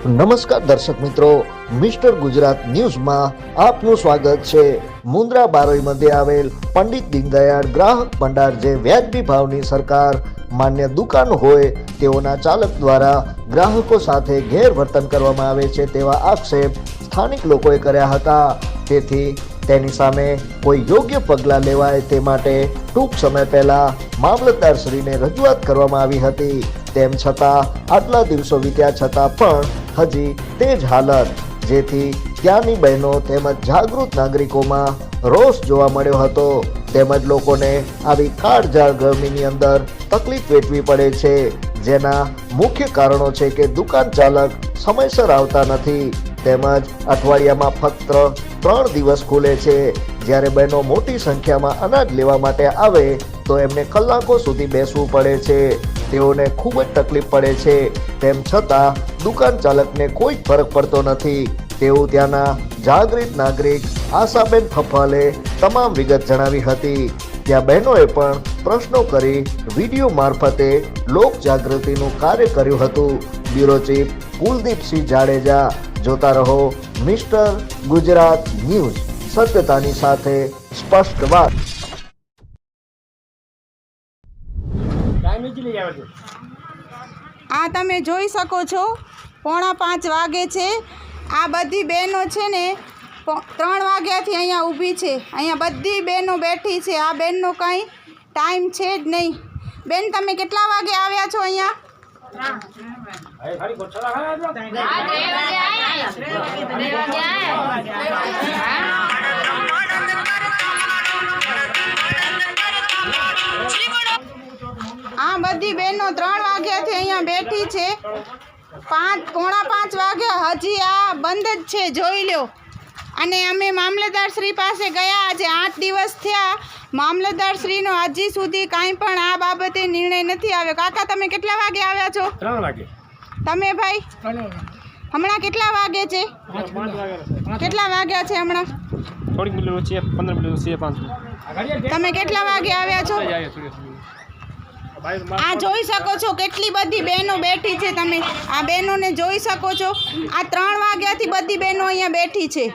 નમસ્કાર દર્શક મિત્રો, મિસ્ટર ગુજરાત ન્યૂઝમાં આપનું સ્વાગત છે. મુન્દ્રા બારોઈ મધ્યે આવેલ પંડિત દીનદયાળ ગ્રાહક ભંડાર જે વ્યાજબી ભાવની સરકાર માન્ય દુકાન હોય, તેઓના ચાલક દ્વારા ગ્રાહકો સાથે ગેરવર્તન કરવામાં આવે છે તેવા આક્ષેપ સ્થાનિક લોકોએ કર્યા હતા. તેથી તેની સામે કોઈ યોગ્ય પગલાં લેવાય તે માટે ટૂંક સમય પહેલા મામલતદારશ્રીને રજૂઆત કરવામાં આવી હતી. તેમ છતાં, આટલા દિવસો વીત્યા છતાં પણ હજી તે જ હાલત, જેથી ત્યાંની બહેનો તેમજ જાગૃત નાગરિકોમાં રોષ જોવા મળ્યો હતો. તેમજ લોકોને આવી કાળઝાળ ગરમીની અંદર તકલીફ વેઠવી પડે છે, જેના મુખ્ય કારણો છે કે દુકાન ચાલક સમયસર આવતા નથી. તેમજ અઠવાડિયામાં ફક્ત ત્રણ દિવસ ખુલે છે. જ્યારે બહેનો મોટી સંખ્યામાં અનાજ લેવા માટે આવે, તો એમને કલાકો સુધી બેસવું પડે છે. તેઓને ખૂબ જ તકલીફ પડે છે. તેમ છતાં દુકાન ચાલકને કોઈ ફરક પડતો નથી. તેવું ત્યાંના જાગૃત નાગરિક આશાબેન ફફાલે તમામ વિગત જણાવી હતી. ત્યાં બહેનોએ પણ પ્રશ્નો કરી વીડિયો મારફતે લોક જાગૃતિનું કાર્ય કર્યું હતું. બ્યુરો ચીફ કુલદીપસિંહ જાડેજા, જોતા રહો મિસ્ટર ગુજરાત ન્યૂઝ, સત્યતાની સાથે સ્પષ્ટ વાત ટાઈમ ઇઝીલી આવે છે આ તમે જોઈ શકો છો પોણા પાંચ વાગે છે. આ બધી બહેનો છે ને પો- ત્રણ વાગ્યાથી અહીંયા ઊભી છે. અહીંયા બધી બહેનો બેઠી છે. આ બેનનો કાંઈ ટાઈમ છે જ નહીં. બેન તમે કેટલા વાગે આવ્યા છો અહીંયા? બધી બહેનો ત્રણ વાગ્યાથી અહીંયા બેઠી છે. પાંચ પોણા પાંચ વાગ્યા હજી આ બંધ જ છે જોઈ લો અને અમે મામલતદાર શ્રી પાસે ગયા આજે આઠ દિવસ થયા. મામલતદાર શ્રીનો હજી સુધી કાંઈ પણ આ બાબતે નિર્ણય નથી આવ્યો. કાકા તમે કેટલા વાગે આવ્યા છો? ત્રણ વાગે. તમે ભાઈ? હમણાં કેટલા વાગે છે? કેટલા વાગ્યા છે હમણાં? થોડીક મિનિટ છે પંદર મિનિટ છે પાંચ મિનિટ. તમે કેટલા વાગે આવ્યા છો? આ જોઈ શકો છો કેટલી બધી બહેનો બેઠી છે તમે. આ બહેનોને જોઈ શકો છો. આ ત્રણ વાગ્યાથી બધી બહેનો અહીંયા બેઠી છે.